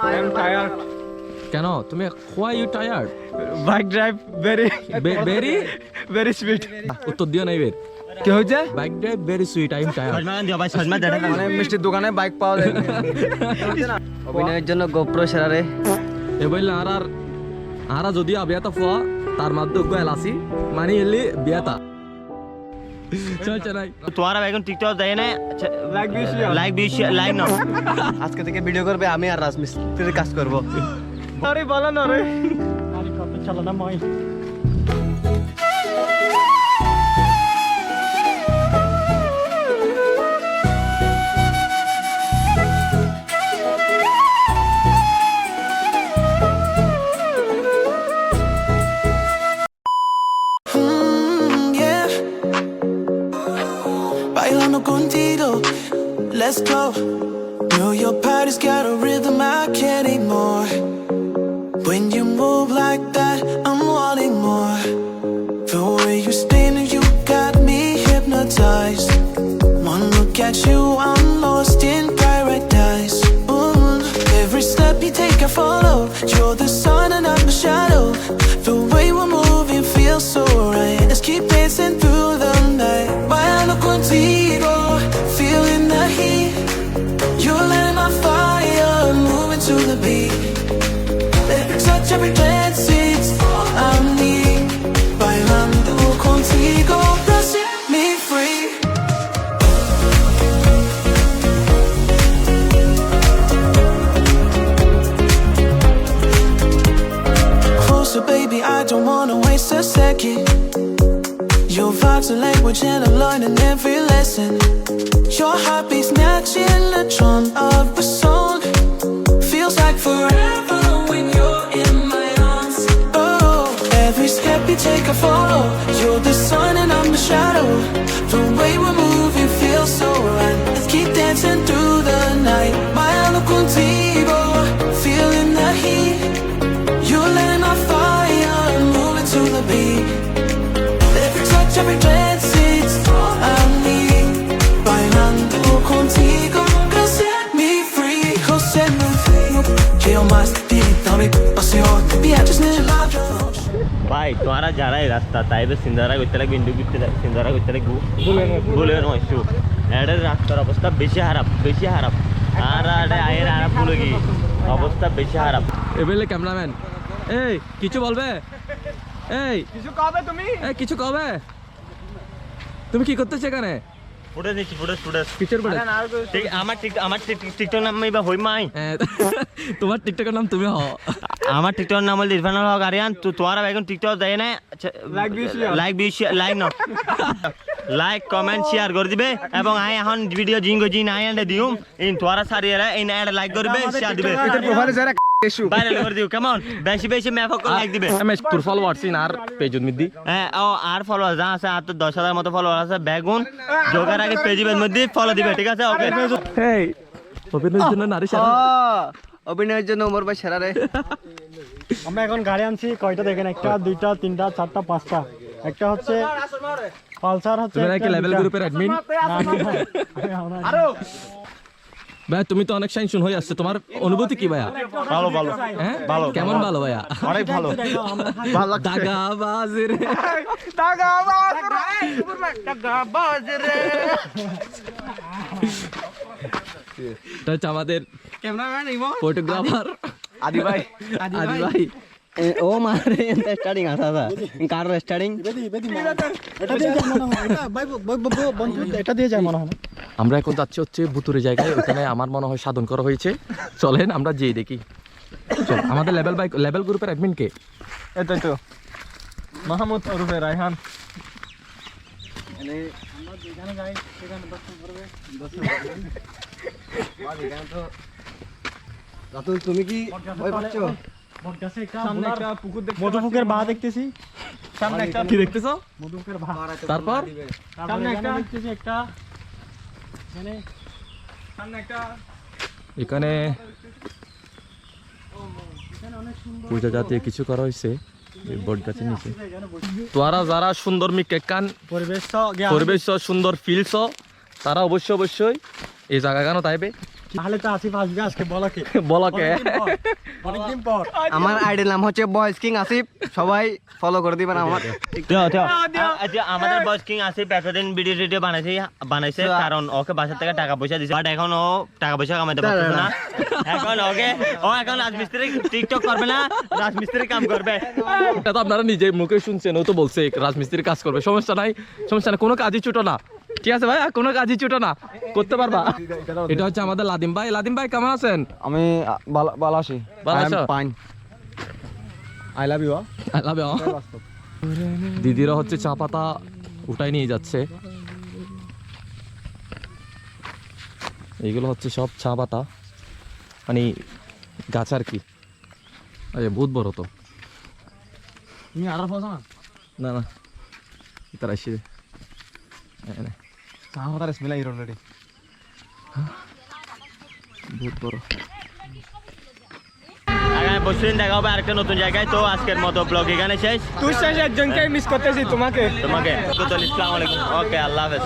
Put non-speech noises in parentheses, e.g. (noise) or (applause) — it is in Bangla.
I am tired. কেন? তুমি why you tired Bike drive very very very? Sweet. উত্তর দিও না এবার। কি হয়েছে? Bike drive very sweet I am tired মানে মিষ্টির দোকানে বাইক পাওয়া যায়। অভিনয়ের জন্য গোপ্রো সেরারে এ বললে আর আর আরা যদি আবিয়াতা ফুয়া তার মধ্যে গোয়াল আসি মানে এলি বিয়াতা চল চলাই তোমার এখন টিকটক দেয় না? লাইক দিয়েছি লাইক বেশি লাইক নাও। আজকে থেকে ভিডিও করবে আমি আর রাজমিস্ত্রির কাজ করব। আরে বলা না রে। Mm, let's go. Know your body's got a rhythm I can't ignore. When you move like that, I'm wanting more. The way you spin, you got me hypnotized. One look at you, I'm lost in paradise. Mm, Every step you take, I follow. You're the sun and I'm the shadow. The way we're moving feels so right. Let's keep dancing through Every glance, it's all I need. Bailando contigo, set me free. Closer, baby, I don't wanna waste a second. Your vibes are language and I'm learning every lesson. Your heartbeat's matching the drum of a song. Feels like forever take, a follow. You're the sun and I'm the shadow. The way we're moving feels so right. Let's keep dancing through the night. Bailando contigo, feeling the heat. You're lighting my fire, moving to the beat. Every touch, every glance, it's all I need. Bailando contigo, girl, set me free. Go set me free. Quiero más de ti, dame pasión. Viajes en el avión. ভাই তোমারা যারা এই রাস্তা তাইবে সিন্দারা করতে লাগবে ইন্ডু করতে লাগবে সিন্দারা করতে লাগবে বলে নয় এটার রাস্তার অবস্থা বেশি খারাপ বেশি খারাপ। আর আয়ের আর বলে কি? অবস্থা বেশি খারাপ। এ বললে ক্যামেরাম্যান। এই কিছু বলবে? এই। কিছু কবে তুমি? এই কিছু কবে? তুমি কি করতেছো এখানে? ঠিক আমার টিক আমার টিকটক নাম বা হই মাই। তোমার টিকটকের নাম তুমি হও। আমার টিকটক নাম হল ইরফান হক আরিয়ান তো তোমরা এখন টিকটক দেয় না Like বেশি আর। লাইক বেশি লাইক ন লাইক কমেন্ট শেয়ার করে দিবে এবং আই এখন ভিডিও জিঙ্গো জিন আই এন্ড দিউ ইন তোরা সারিয়ে এই না লাইক করবে শেয়ার দিবে। প্রোফাইলে যারা ইস্যু ভাইরাল করে দিও কেমন বেশি বেশি লাইক দিবে। তোর ফলোয়ার্স ইন আর পেজ মিদি হ্যাঁ ও আর ফলোয়ার যা আছে আর তো দশ হাজার মতো ফলোয়ার আছে বেগুন আগে মধ্যে ফলো দিবে ঠিক আছে? ওকে এই অভিনয়ের জন্য নারী সারা। অভিনয়ের জন্য ওমর ভাই সেরারে আমরা এখন গাড়ি আনছি কয়টা দেখেন? একটা দুইটা তিনটা চারটা পাঁচটা। একটা হচ্ছে পালসার হচ্ছে লেভেল গ্রুপের অ্যাডমিন আরও। ভাই তুমি তো অনেক শাইন হয়ে আসছে। তোমার অনুভূতি কি ভাইয়া? ভালো ভালো। হ্যাঁ? ভালো। কেমন ভালো ভাইয়া? অনেক ভালো। ভালো দাগা বাজে রে। এটা হচ্ছে আমাদের ফটোগ্রাফার। আদি ভাই। আদি ভাই। ও মারে স্টার্টিং আসা আসা কার স্টার্টিং এটা দিয়ে যায় মনে হয়। এটা ভাই বই- বই- বই- বন্ধু এটা দিয়ে যায় মনে হয়? আমরা এখন যাচ্ছি হচ্ছে বুতুরে জায়গায় ওখানে আমার মনে হয় সাধন করা হয়েছে। চলেন আমরা যেয়ে দেখি। চল আমাদের লেভেল বাই লেভেল গ্রুপের অ্যাডমিন কে? এটাই তো। মাহমুদ ওরফে রায়হান। তুমি কি মধুপুকের বা দেখতেছি। সামনে একটা দেখতেছো? মধুপুকের বা তারপর? সামনে সামনে একটা। একটা- দেখতেছি একটা। এখানে পূজা জাতীয় কিছু করা হয়েছে বট গাছের নিচে। তোরা যারা সুন্দর মিকেক কান পরিবেশ পরিবেশ সুন্দর ফিলস তারা অবশ্যই অবশ্যই এই জায়গা কেন তাইবে। তাহলে তো আসিফ আসবে আজকে বলাকে? (laughs) বলকে। অনেকদিন পর আমার আইডির নাম হচ্ছে বয়েস কিং আসিফ। সবাই ফলো করে দিবেন আমার। আচ্ছা। আমাদের কিং আসিফ এতদিন ভিডিও টিডিও বানাইছে বানাইছে কারণ ওকে বাসা থেকে টাকা পয়সা দিছে। বাট এখন ও টাকা পয়সা কামাইতে পারতেছে না। এখন ওকে ও এখন রাজমিস্ত্রি টিকটক করবে না রাজমিস্ত্রি কাম করবে। এটা তো আপনারা নিজে মুখে শুনছেন ও তো বলছে রাজমিস্ত্রির কাজ করবে। সমস্যা নাই সমস্যা নাই কোনো কাজই ছোট না। ঠিক আছে ভাই আর কোনো কাজই ছোট না। করতে পারবা। এটা হচ্ছে আমাদের লাদিম ভাই। লাদিম ভাই কেমন আছেন? আমি ভালো আছি। Fine I love you I love you. দিদিরা হচ্ছে চা পাতা উঠাই নিয়ে যাচ্ছে। এইগুলো হচ্ছে সব চা পাতা। মানে গাছ আর কি? আরে বহুত বড় তো। তুমি আর না? না না। তারা এসে চা হতার স্মেল আই অলরেডি বহুত বড়। আগামী বছর দেখা হবে আরেকটা নতুন জায়গায়। তো আজকের মতো ব্লগ এখানে শেষ। তুই শেষ একজনকে মিস করতেছি তোমাকে। তোমাকে। ইসলাম আলাইকুম ওকে আল্লাহ হাফেজ।